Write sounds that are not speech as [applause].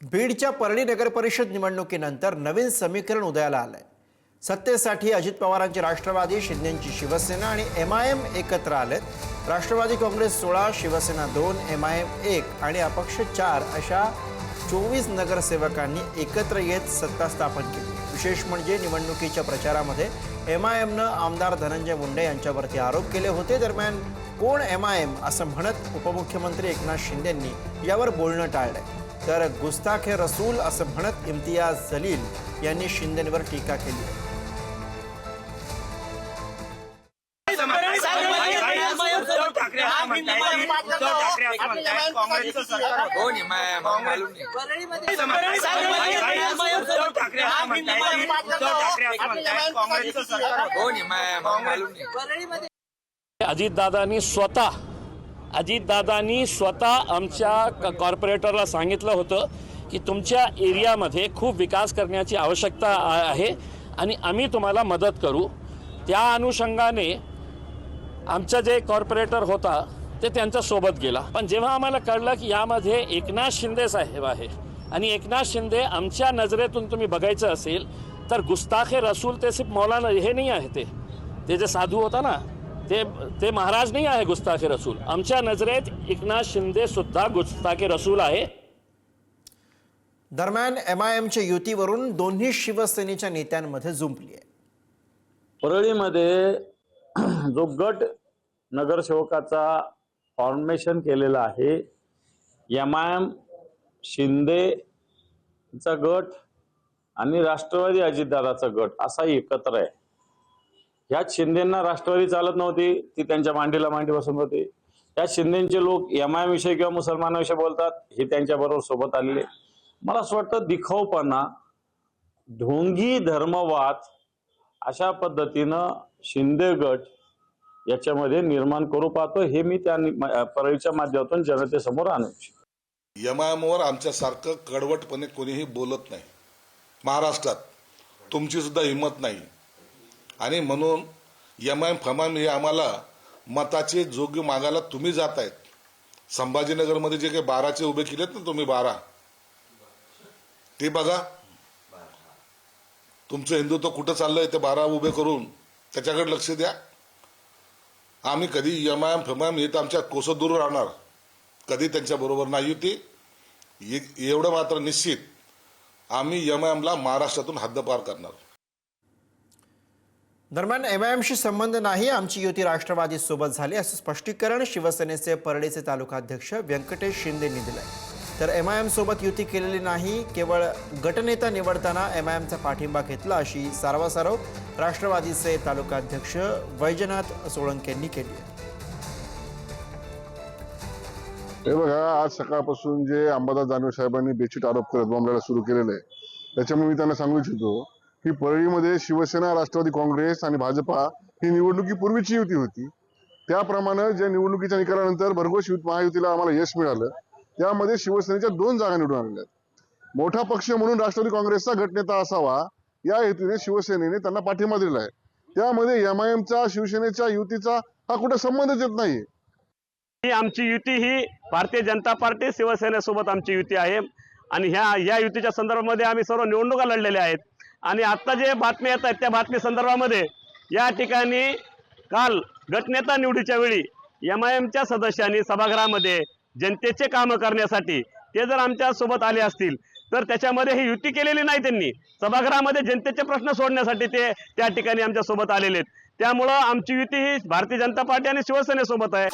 बीडच्या परळी नगर परिषद निवडणुकीनंतर नवीन समीकरण उदयाला आलंय. सत्तेसाठी अजित पवारांची राष्ट्रवादी शिंदेची शिवसेना आणि एम आय एम एकत्र आलेत. राष्ट्रवादी काँग्रेस सोळा शिवसेना दोन एम आय एम एक आणि अपक्ष चार अशा चोवीस नगरसेवकांनी एकत्र येत सत्ता स्थापन केली. विशेष म्हणजे निवडणुकीच्या प्रचारामध्ये एम आय एमनं आमदार धनंजय मुंडे यांच्यावरती आरोप केले होते. दरम्यान कोण एम आय एम असं म्हणत उपमुख्यमंत्री एकनाथ शिंदेंनी यावर बोलणं टाळलंय. तर गुस्ताखे रसूल असं म्हणत इम्तियाज जलील यांनी शिंदेवर टीका केली. आहे अजितदादांनी स्वतः अजितदादांनी स्वतः आमच्या क- कॉर्पोरेटरला सांगितलं होतं की तुमच्या एरियामध्ये खूप विकास करण्याची आवश्यकता आहे आणि आम्ही तुम्हाला मदत करू. त्या अनुषंगाने आमचा जे कॉर्पोरेटर होता ते त्यांच्यासोबत गेला. पण जेव्हा आम्हाला कळलं की यामध्ये एकनाथ शिंदे साहेब आहे आणि एकनाथ शिंदे आमच्या नजरेतून तुम्ही बघायचं असेल तर गुस्ताखे रसूल ते सिर्फ मौलाना हे नाही आहे ते. ते जे साधू होता ना ते ते महाराज नाही आहे गुस्ताखे रसूल. आमच्या नजरेत एकनाथ शिंदे सुद्धा गुस्ताखे रसूल आहे. दरम्यान एम आय एमच्या युतीवरून दोन्ही शिवसेनेच्या नेत्यांमध्ये जुंपली आहे. परळीमध्ये [clears throat] जो गट नगरसेवकाचा फॉर्मेशन केलेला आहे एम आय एम शिंदेचा गट आणि राष्ट्रवादी अजितदादाचा गट असा एकत्र आहे. ह्याच शिंदेना राष्ट्रवादी चालत नव्हती ती त्यांच्या मांडीला मांडी बसून होती. त्यात शिंदेचे लोक एम आय एम विषयी किंवा मुसलमानाविषयी बोलतात हे त्यांच्याबरोबर सोबत आलेले. मला असं वाटतं दिखाऊपणा ढोंगी धर्मवाद अशा पद्धतीनं शिंदे गट याच्यामध्ये निर्माण करू पाहतो हे मी त्या नि- परळीच्या माध्यमातून जनतेसमोर आणू इच्छितो. यमायमवर आमच्यासारखं कडवटपणे कोणीही बोलत नाही. महाराष्ट्रात तुमची सुद्धा हिंमत नाही. आणि म्हणून यमायम फमायम हे आम्हाला मताचे जोग्य मागायला तुम्ही जात आहेत संभाजीनगरमध्ये जे काही बाराचे उभे केलेत ना तुम्ही बारा. ते बघा. तुमचं हिंदुत्व कुठं चाललंय ते बारा उभे करून त्याच्याकडे लक्ष द्या. आम्ही कधी यमायम फमायम हे तर आमच्या कोसं दूर राहणार. कधी त्यांच्या बरोबर नाही युती एवढं मात्र निश्चित आम्ही यमायमला महाराष्ट्रातून हद्दपार करणार. दरम्यान एम संबंध नाही आमची युती राष्ट्रवादी सोबत झाली असं स्पष्टीकरण शिवसेनेचे परळीचे तालुकाध्यक्ष व्यंकटेश शिंदेंनी दिलंय. तर एम आय सोबत युती केलेली नाही केवळ गटनेता निवडताना एम आय एमचा पाठिंबा घेतला अशी सारवासारव राष्ट्रवादीचे तालुकाध्यक्ष वैजनाथ सोळंक यांनी केली हे बघा आज सकाळपासून जे अंबादास दानवे साहेबांनी बेचिट आरोप करत बॉम्बेला सुरू केलेले आहे त्याच्यामुळे मी त्यांना सांगू इच्छितो की परळीमध्ये शिवसेना राष्ट्रवादी काँग्रेस आणि भाजपा ही निवडणुकीपूर्वीची युती होती. त्याप्रमाणे ज्या निवडणुकीच्या निकालानंतर भरघोस महायुतीला आम्हाला यश मिळालं. त्यामध्ये शिवसेनेच्या दोन जागा निवडून आलेल्या मोठा पक्ष म्हणून राष्ट्रवादी काँग्रेसचा गटनेता असावा या हेतूने शिवसेनेने त्यांना पाठिंबा दिला आहे त्यामध्ये एम आय एमचा शिवसेनेच्या युतीचा हा कुठे संबंधच येत नाही ही आमची युती ही भारतीय जनता पार्टी शिवसेनेसोबत आमची युती आहे. आणि ह्या या युतीच्या संदर्भामध्ये आम्ही सर्व निवडणुका लढलेल्या आहेत. आणि आत्ता जे बातम्या येत आहेत त्या बातमी संदर्भामध्ये या ठिकाणी काल गटनेता निवडीच्या वेळी एम आय एमच्या सदस्यांनी सभागृहामध्ये जनतेचे कामं करण्यासाठी ते जर आमच्यासोबत आले असतील तर त्याच्यामध्ये ही युती केलेली नाही त्यांनी. सभागृहामध्ये जनतेचे प्रश्न सोडण्यासाठी ते त्या ठिकाणी आमच्यासोबत आलेले आहेत. त्यामुळं आमची युती ही भारतीय जनता पार्टी आणि शिवसेनेसोबत आहे.